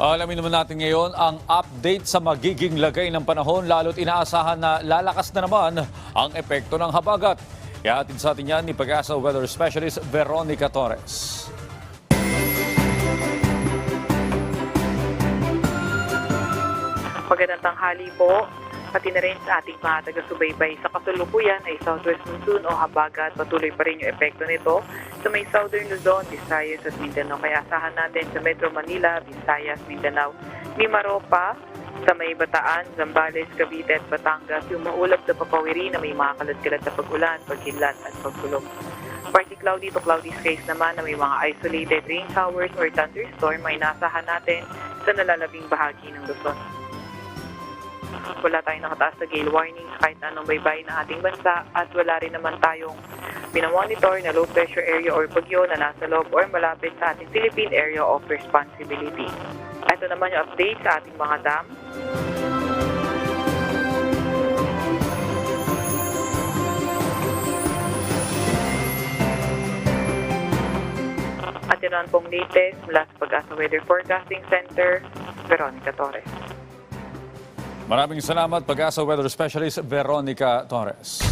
Alamin naman natin ngayon ang update sa magiging lagay ng panahon lalo't inaasahan na lalakas na naman ang epekto ng habagat. Ihatid sa atin yan ni Pag-asa Weather Specialist Veronica Torres. Magandang tanghali po. Pati na rin sa ating mga taga-subaybay sa kasulukuyan ay southwest monsoon o habagat. Patuloy pa rin yung epekto nito sa may southern Luzon, Visayas at Mindanao. Kaya asahan natin sa Metro Manila, Visayas, Mindanao, Mimaropa, sa may Bataan, Zambales, Cavite at Batangas, yung maulap na papawiri na may mga kalat-kalat na pag-ulan, pagkidlat at pagkulog. Partly cloudy to cloudy skies naman na may mga isolated rain showers or thunderstorm ay nasahan natin sa nalalabing bahagi ng Luzon. Wala tayong nakataas na gale warnings kahit anong baybay ng ating bansa at wala rin naman tayong pinamonitor na low pressure area or bagyo na nasa loob or malapit sa ating Philippine Area of Responsibility. Ito naman yung update sa ating mga dam. At yun ang pong latest mula sa Pag-asa Weather Forecasting Center, Veronica Torres. Maraming salamat Pag-asa Weather Specialist Veronica Torres.